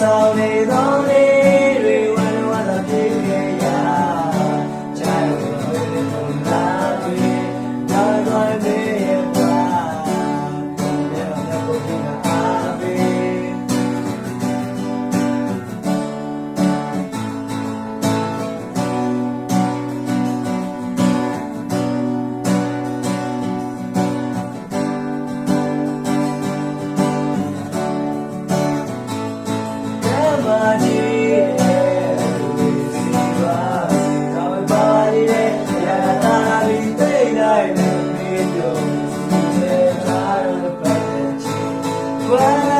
ဆောင်နေသောနေ windows, you're tired of fighting.